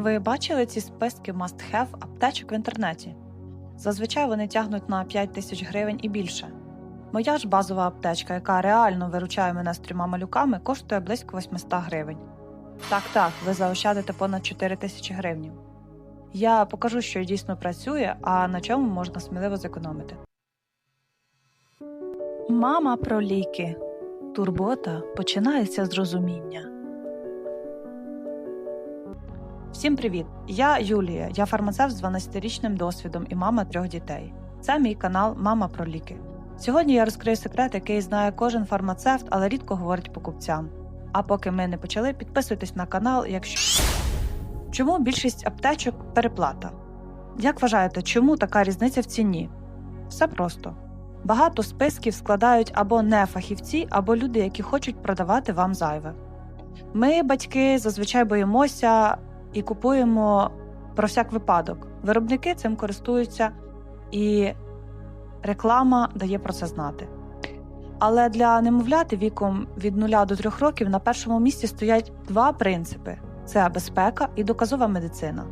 Ви бачили ці списки must-have аптечок в інтернеті? Зазвичай вони тягнуть на 5 тисяч гривень і більше. Моя ж базова аптечка, яка реально виручає мене з трьома малюками, коштує близько 800 гривень. Так, так, ви заощадите понад 4 тисячі гривень. Я покажу, що дійсно працює, а на чому можна сміливо зекономити. Мама про ліки. Турбота починається з розуміння. Всім привіт! Я Юлія, я фармацевт з 12-річним досвідом і мама трьох дітей. Це мій канал Мама про ліки. Сьогодні я розкрию секрет, який знає кожен фармацевт, але рідко говорить покупцям. А поки ми не почали, підписуйтесь на канал, якщо. Чому більшість аптечок переплата? Як вважаєте, чому така різниця в ціні? Все просто. Багато списків складають або не фахівці, або люди, які хочуть продавати вам зайве. Ми, батьки, зазвичай боїмося і купуємо про всяк випадок. Виробники цим користуються, і реклама дає про це знати. Але для немовляти віком від 0 до 3 років на першому місці стоять два принципи: це безпека і доказова медицина.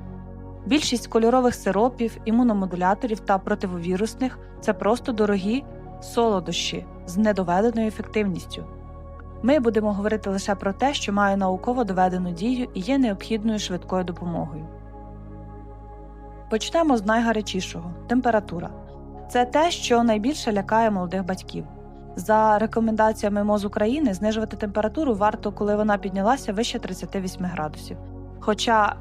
Більшість кольорових сиропів, імуномодуляторів та противовірусних це просто дорогі солодощі з недоведеною ефективністю. Ми будемо говорити лише про те, що має науково доведену дію і є необхідною швидкою допомогою. Почнемо з найгарячішого температура. Це те, що найбільше лякає молодих батьків. За рекомендаціями МОЗ України, знижувати температуру варто, коли вона піднялася вище 38 градусів. Хоча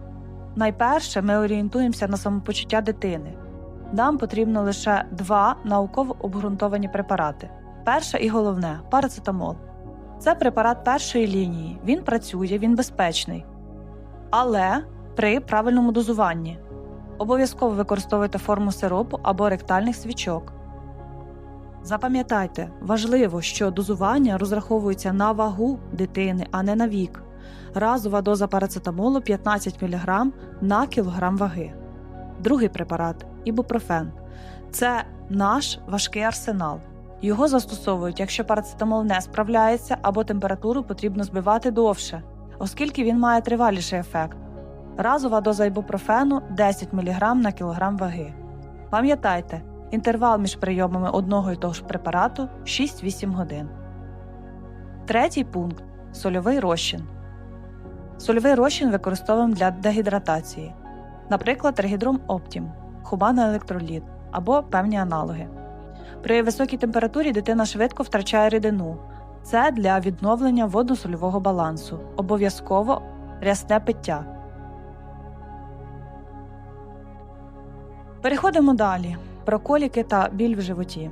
найперше ми орієнтуємося на самопочуття дитини. Нам потрібно лише два науково обґрунтовані препарати. Перше і головне парацетамол. Це препарат першої лінії. Він працює, він безпечний. Але при правильному дозуванні. Обов'язково використовуйте форму сиропу або ректальних свічок. Запам'ятайте, важливо, що дозування розраховується на вагу дитини, а не на вік. Разова доза парацетамолу 15 мг на кілограм ваги. Другий препарат ібупрофен. Це наш важкий арсенал. Його застосовують, якщо парацетамол не справляється або температуру потрібно збивати довше, оскільки він має триваліший ефект. Разова доза ібупрофену 10 мг на кілограм ваги. Пам'ятайте, інтервал між прийомами одного і того ж препарату 6-8 годин. Третій пункт сольовий розчин. Сольовий розчин використовуємо для дегідратації, наприклад, регідром Оптім, хубана електроліт або певні аналоги. При високій температурі дитина швидко втрачає рідину. Це для відновлення водно-сольового балансу. Обов'язково рясне пиття. Переходимо далі про коліки та біль в животі.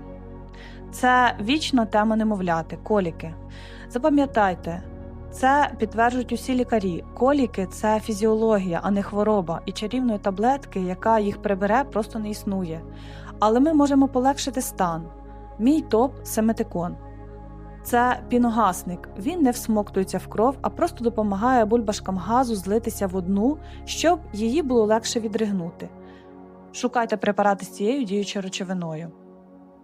Це вічна тема немовляти коліки. Запам'ятайте, це підтверджують усі лікарі. Коліки це фізіологія, а не хвороба, і чарівної таблетки, яка їх прибере, просто не існує. Але ми можемо полегшити стан. Мій топ семетикон. Це піногасник. Він не всмоктується в кров, а просто допомагає бульбашкам газу злитися в одну, щоб її було легше відригнути. Шукайте препарати з цією діючою речовиною,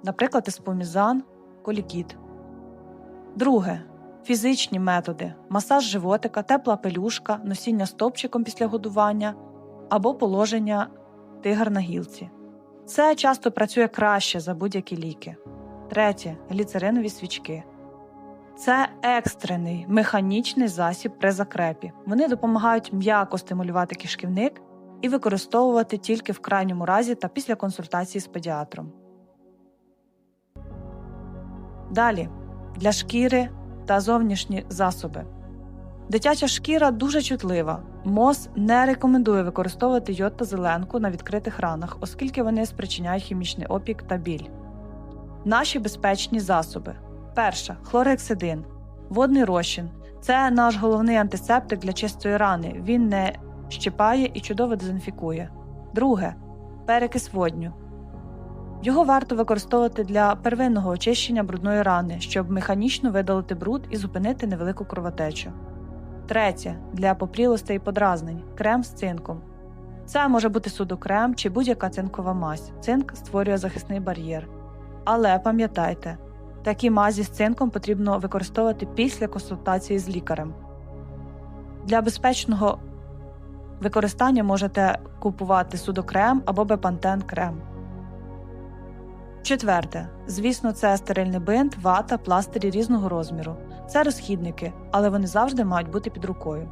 наприклад, еспомізан, колікіт. Друге фізичні методи: масаж животика, тепла пелюшка, носіння стопчиком після годування або положення тигр на гілці. Це часто працює краще за будь-які ліки. Третє гліцеринові свічки. Це екстрений механічний засіб при закрепі. Вони допомагають м'яко стимулювати кишківник і використовувати тільки в крайньому разі та після консультації з педіатром. Далі для шкіри та зовнішні засоби. Дитяча шкіра дуже чутлива. МОЗ не рекомендує використовувати йод та зеленку на відкритих ранах, оскільки вони спричиняють хімічний опік та біль. Наші безпечні засоби. Перша хлорексидин. Водний розчин. Це наш головний антисептик для чистої рани. Він не щипає і чудово дезінфікує. Друге перекис водню. Його варто використовувати для первинного очищення брудної рани, щоб механічно видалити бруд і зупинити невелику кровотечу. Третє для попрілостей і подразнень крем з цинком. Це може бути судокрем чи будь-яка цинкова мазь. Цинк створює захисний бар'єр. Але пам'ятайте, такі мазі з цинком потрібно використовувати після консультації з лікарем. Для безпечного Використання можете купувати судокрем або бепантен крем. Четверте. Звісно, це стерильний бинт, вата, пластирі різного розміру. Це розхідники, але вони завжди мають бути під рукою.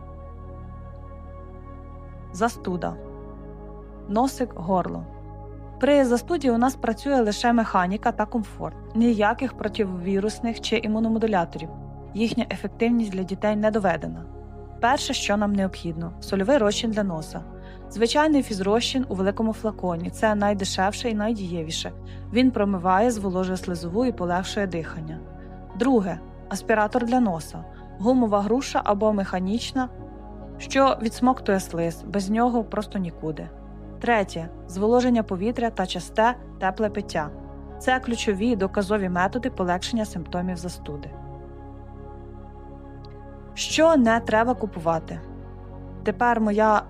Застуда. Носик горло. При застуді у нас працює лише механіка та комфорт, ніяких противовірусних чи імуномодуляторів. Їхня ефективність для дітей не доведена. Перше, що нам необхідно сольовий розчин для носа. Звичайний фізрозчин у великому флаконі це найдешевше і найдієвіше. Він промиває, зволожує слизову і полегшує дихання. Друге аспіратор для носа, гумова груша або механічна, що відсмоктує слиз, без нього просто нікуди. Третє зволоження повітря та часте тепле пиття. Це ключові доказові методи полегшення симптомів застуди. Що не треба купувати? Тепер моя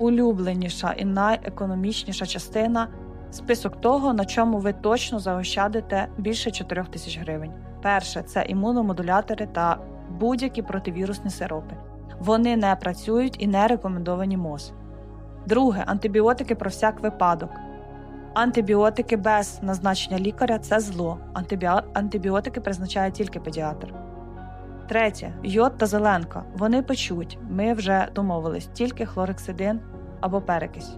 найулюбленіша і найекономічніша частина список того, на чому ви точно заощадите більше 4 тисяч гривень. Перше це імуномодулятори та будь-які противірусні сиропи. Вони не працюють і не рекомендовані МОЗ. Друге антибіотики про всяк випадок. Антибіотики без назначення лікаря це зло. Антибіо- Антибіотики призначає тільки педіатр. Третє йод та зеленка. Вони печуть. Ми вже домовились, тільки хлорексидин або перекись.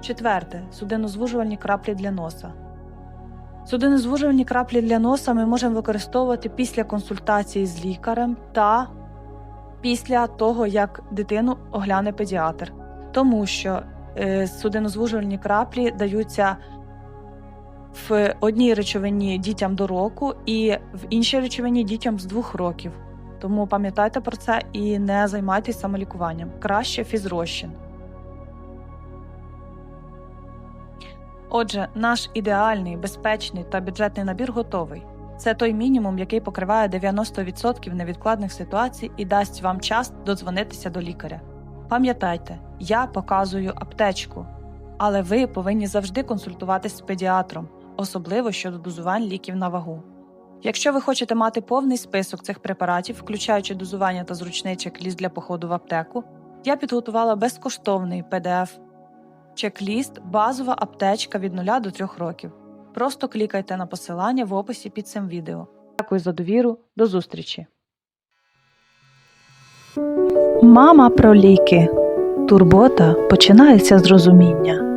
Четверте судинозвужувальні краплі для носа. Судинозвужувальні краплі для носа ми можемо використовувати після консультації з лікарем та після того, як дитину огляне педіатр. Тому що е, судинозвужувальні краплі даються в одній речовині дітям до року і в іншій речовині дітям з двох років. Тому пам'ятайте про це і не займайтесь самолікуванням. Краще фізрозчин. Отже, наш ідеальний, безпечний та бюджетний набір готовий. Це той мінімум, який покриває 90% невідкладних ситуацій і дасть вам час додзвонитися до лікаря. Пам'ятайте, я показую аптечку, але ви повинні завжди консультуватись з педіатром, особливо щодо дозувань ліків на вагу. Якщо ви хочете мати повний список цих препаратів, включаючи дозування та зручний чек-ліст для походу в аптеку, я підготувала безкоштовний PDF чек-ліст базова аптечка від 0 до 3 років. Просто клікайте на посилання в описі під цим відео. Дякую за довіру, до зустрічі! Мама про ліки. Турбота починається з розуміння.